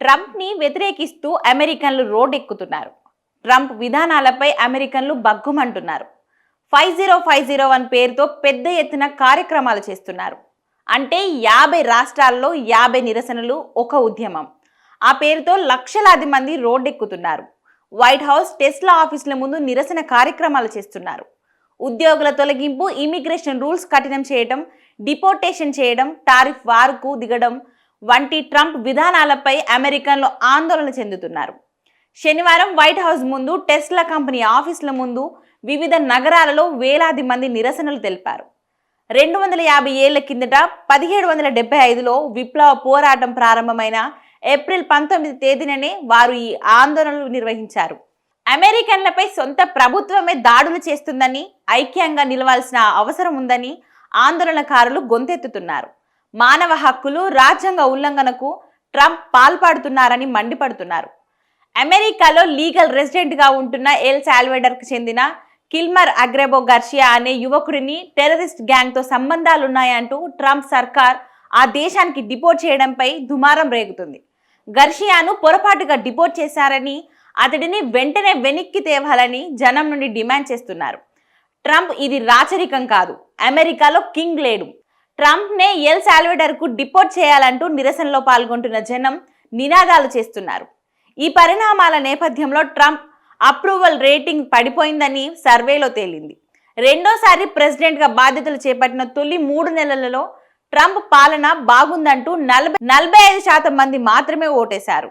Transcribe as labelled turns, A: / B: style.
A: ట్రంప్ని వ్యతిరేకిస్తూ అమెరికన్లు రోడ్డెక్కుతున్నారు. ట్రంప్ విధానాలపై అమెరికన్లు బగ్గుమంటున్నారు five zero five zero one పేరుతో పెద్ద ఎత్తున కార్యక్రమాలు చేస్తున్నారు. అంటే యాభై రాష్ట్రాల్లో యాభై నిరసనలు ఒక ఉద్యమం. ఆ పేరుతో లక్షలాది మంది రోడ్డెక్కుతున్నారు. వైట్ హౌస్ టెస్లా ఆఫీసుల ముందు నిరసన కార్యక్రమాలు చేస్తున్నారు. ఉద్యోగుల తొలగింపు ఇమిగ్రేషన్ రూల్స్ కఠినం చేయడం డిపోర్టేషన్ చేయడం టారిఫ్ వారుకు దిగడం వంటి ట్రంప్ విధానాలపై అమెరికన్లు ఆందోళన చెందుతున్నారు. శనివారం వైట్ హౌస్ ముందు టెస్లా కంపెనీ ఆఫీసుల ముందు వివిధ నగరాలలో వేలాది మంది నిరసనలు తెలిపారు. రెండు వందల యాభై ఏళ్ళ కిందట పదిహేడు వందల డెబ్బై ఐదులో విప్లవ పోరాటం ప్రారంభమైన ఏప్రిల్ పంతొమ్మిది తేదీననే వారు ఈ ఆందోళనలు నిర్వహించారు. అమెరికన్లపై సొంత ప్రభుత్వమే దాడులు చేస్తుందని ఐక్యంగా నిలవాల్సిన అవసరం ఉందని ఆందోళనకారులు గొంతెత్తుతున్నారు. మానవ హక్కులు రాజ్యాంగ ఉల్లంఘనకు ట్రంప్ పాల్పడుతున్నారని మండిపడుతున్నారు. అమెరికాలో లీగల్ రెసిడెంట్గా ఉంటున్న ఎల్ సాల్వెడర్కు చెందిన కిల్మర్ అగ్రెబో గర్షియా అనే యువకుడిని టెర్రరిస్ట్ గ్యాంగ్తో సంబంధాలున్నాయంటూ ట్రంప్ సర్కార్ ఆ దేశానికి డిపోర్ట్ చేయడంపై దుమారం రేగుతుంది. గర్షియాను పొరపాటుగా డిపోర్ట్ చేశారని అతడిని వెంటనే వెనక్కి తేవాలని జనం నుండి డిమాండ్ చేస్తున్నారు. ట్రంప్ ఇది రాచరికం కాదు. అమెరికాలో కింగ్ లేడు. ట్రంప్నే ఎల్ సాల్వెడర్కు డిపోర్ట్ చేయాలంటూ నిరసనలో పాల్గొంటున్న జనం నినాదాలు చేస్తున్నారు. ఈ పరిణామాల నేపథ్యంలో ట్రంప్ అప్రూవల్ రేటింగ్ పడిపోయిందని సర్వేలో తేలింది. రెండోసారి ప్రెసిడెంట్గా బాధ్యతలు చేపట్టిన తొలి మూడు నెలలలో ట్రంప్ పాలన బాగుందంటూ నలభై నలభై ఐదు శాతం మంది మాత్రమే ఓటేశారు.